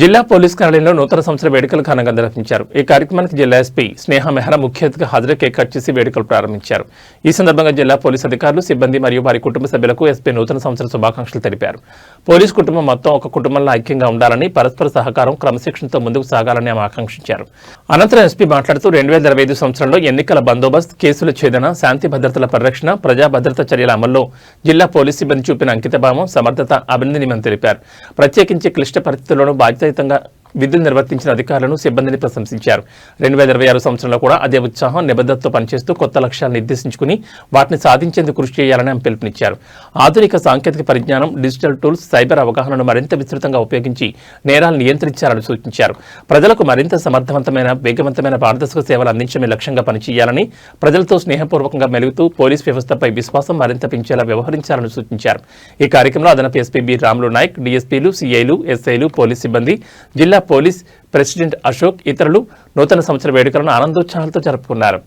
జిల్లా పోలీస్ కార్యాలయంలో నూతన సంవత్సర వేడుకలు ఘనంగా నిర్వహించారు. ఈ కార్యక్రమానికి జిల్లా ఎస్పీ స్నేహ మెహ్రా ముఖ్య అతిథిగా హాజరు కేక్ కట్ చేసి వేడుకలు ప్రారంభించారు. ఈ సందర్భంగా జిల్లా పోలీస్ అధికారులు సిబ్బంది మరియు వారి కుటుంబ సభ్యులకు ఎస్పీ నూతన సంవత్సర శుభాకాంక్షలు తెలిపారు. పోలీస్ కుటుంబం మొత్తం ఒక కుటుంబంలో ఐక్యంగా ఉండాలని పరస్పర సహకారం క్రమశిక్షణతో ముందుకు సాగాలని ఆమె ఆకాంక్షించారు. అనంతరం ఎస్పీ మాట్లాడుతూ రెండు వేల ఇరవై ఐదు సంవత్సరంలో ఎన్నికల బందోబస్తు కేసుల ఛేదన శాంతి భద్రతల పరిరక్షణ ప్రజా భద్రత చర్యల అమల్లో జిల్లా పోలీస్ సిబ్బంది చూపిన అంకితభావం సమర్థత అభినందనీయమని తెలిపారు. ప్రత్యేకించి క్లిష్ట పరిస్థితుల్లోనూ బాధ్యతాయుతంగా విధులు నిర్వర్తించిన అధికారులను సిబ్బందిని ప్రశంసించారు. రెండు వేల ఇరవై ఆరు సంవత్సరంలో కూడా అదే ఉత్సాహం నిబద్ధతతో పనిచేస్తూ కొత్త లక్ష్యాలను నిర్దేశించుకుని వాటిని సాధించేందుకు కృషి చేయాలని ఆమె పిలుపునిచ్చారు. ఆధునిక సాంకేతిక పరిజ్ఞానం డిజిటల్ టూల్స్ సైబర్ అవగాహనను మరింత విస్తృతంగా ఉపయోగించి నేరాలను నియంత్రించాలని సూచించారు. ప్రజలకు మరింత సమర్థవంతమైన వేగవంతమైన పారదర్శక సేవలు అందించడమే లక్ష్యంగా పనిచేయాలని ప్రజలతో స్నేహపూర్వకంగా మెలుగుతూ పోలీస్ వ్యవస్థపై విశ్వాసం మరింత పెంచేలా వ్యవహరించాలని సూచించారు. ఈ కార్యక్రమంలో అదనపు ఎస్పీబీ రాములు నాయక్ డీఎస్పీలు సీఐలు ఎస్ఐలు పోలీస్ సిబ్బంది జిల్లా పోలీస్ ప్రెసిడెంట్ అశోక్ ఇతరులు నూతన సంవత్సర వేడుకలను ఆనందోత్సాహాలతో జరుపుకున్నారు.